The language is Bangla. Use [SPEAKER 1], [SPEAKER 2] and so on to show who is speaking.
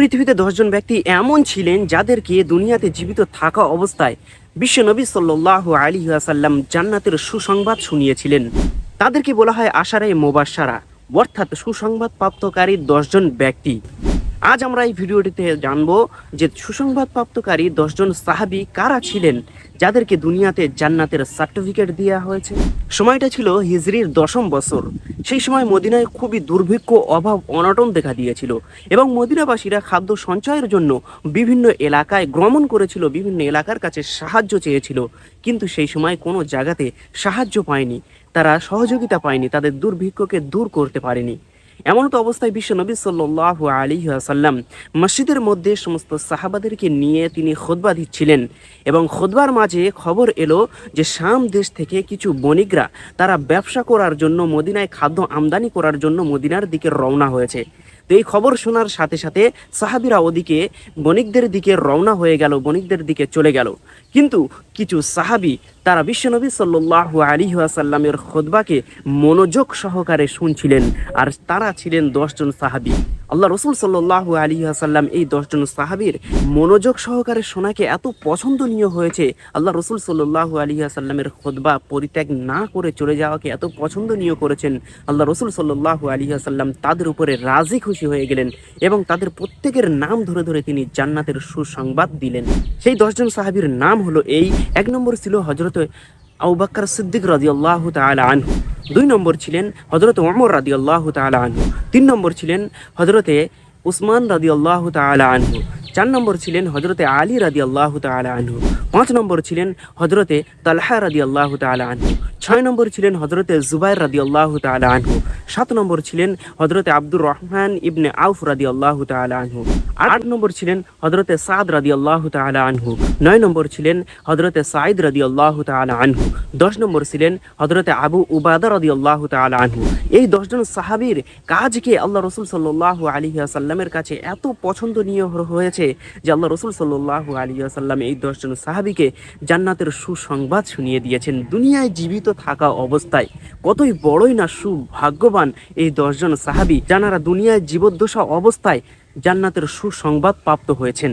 [SPEAKER 1] পৃথিবীতে দশজন ব্যক্তি এমন ছিলেন যাদেরকে দুনিয়াতে জীবিত থাকা অবস্থায় বিশ্বনবী সাল্লাহ আলী আসাল্লাম জান্নাতের সুসংবাদ শুনিয়েছিলেন। তাদেরকে বলা হয় আশারাই মোবাসারা অর্থাৎ সুসংবাদ প্রাপ্তকারী দশজন ব্যক্তি। আজ আমরা এই ভিডিওটিতে জানব যে সুসংবাদ প্রাপ্তকারী দশজন সাহাবি কারা ছিলেন যাদেরকে দুনিয়াতে জান্নাতের সার্টিফিকেট দেওয়া হয়েছে। সময়টা ছিল হিজরির দশম বছর। সেই সময় মদিনায় খুবই দুর্ভিক্ষ, অভাব, অনটন দেখা দিয়েছিল এবং মদিনাবাসীরা খাদ্য সঞ্চয়ের জন্য বিভিন্ন এলাকায় ভ্রমণ করেছিল, বিভিন্ন এলাকার কাছে সাহায্য চেয়েছিল। কিন্তু সেই সময় কোনো জায়গাতে সাহায্য পায়নি। তারা সহযোগিতা পায়নি, তাদের দুর্ভিক্ষকে দূর করতে পারেনি। এমন তো অবস্থায় বিশ্ব নবী সাল্লাহ আলী আসাল্লাম মসজিদের মধ্যে সমস্ত সাহাবাদেরকে নিয়ে তিনি খোদবা দিচ্ছিলেন। এবং খোদবার মাঝে খবর এলো যে শাম দেশ থেকে কিছু বণিকরা তারা ব্যবসা করার জন্য মদিনায় খাদ্য আমদানি করার জন্য মদিনার দিকে রওনা হয়েছে। তো এই খবর শোনার সাথে সাথে সাহাবিরা ওদিকে বণিকদের দিকে রওনা হয়ে গেল, বণিকদের দিকে চলে গেল। কিন্তু কিছু সাহাবি তারা বিশ্বনবী সাল্লাহ আলী আসাল্লামের খোদবাকে মনোযোগ সহকারে শুনছিলেন আর তারা ছিলেন দশজন সাহাবি। আল্লাহ রসুল সাল্লাহ আলী আসাল্লাম এই দশজন সাহাবির মনোযোগ সহকারে শোনাকে এত পছন্দনীয় হয়েছে, আল্লাহ রসুল সাল্লাহ আলী আসাল্লামের খোদবা পরিত্যাগ না করে চলে যাওয়াকে এত পছন্দনীয় করেছেন, আল্লাহ রসুল সাল্লাহ আলী আসাল্লাম তাদের উপরে রাজি খুশি হয়ে গেলেন এবং তাদের প্রত্যেকের নাম ধরে ধরে তিনি জান্নাতের সুসংবাদ দিলেন। সেই দশজন সাহাবির নাম হলো এই, এক নম্বর ছিল হজরত আউবাক্কর সিদ্দিক রাজিয়াল্লাহ তালা আনহু। দুই নম্বর ছিলেন হজরত ওমর রাদিয়াল্লাহ তালা আনহু। তিন নম্বর ছিলেন হজরতে উসমান রাদিয়াল্লাহ তালা আনহু। চার নম্বর ছিলেন হজরতে আলী রাদিয়াল্লাহ তাআলা আনহু, পাঁচ নম্বর ছিলেন হজরতে তালহা রাদিয়াল্লাহ তাআলা আনহু, ছয় নম্বর ছিলেন হজরতে জুবাইর রাদিয়াল্লাহ তাআলা আনহু, সাত নম্বর ছিলেন হজরতে আব্দুর রহমান ইবনে আউফ রাদিয়াল্লাহ তাআলা আনহু, আট নম্বর ছিলেন হজরতে সাদ রাদিয়াল্লাহ তাআলা আনহু, নয় নম্বর ছিলেন হজরতে সাইদ রাদিয়াল্লাহ তাআলা আনহু, দশ নম্বর ছিলেন হজরতে আবু উবাদা রাদিয়াল্লাহ তাআলা আনহু। এই দশজন সাহাবীর কাজকে আল্লাহ রসুল সাল্লাহ আলী আসাল্লামের কাছে এত পছন্দনীয় হয়েছে যে আল্লাহ রসুল সাল্লু আলী আসাল্লাম এই দশজন সাহাবিকে জান্নাতের সুসংবাদ শুনিয়ে দিয়েছেন। দুনিয়ায় জীবিত থাকা অবস্থায় কতই বড়ই না সুভাগ্যবান এই দশজন সাহাবি যারা দুনিয়ায় জীবদ্দশা অবস্থায় জান্নাতের সুসংবাদ প্রাপ্ত হয়েছেন।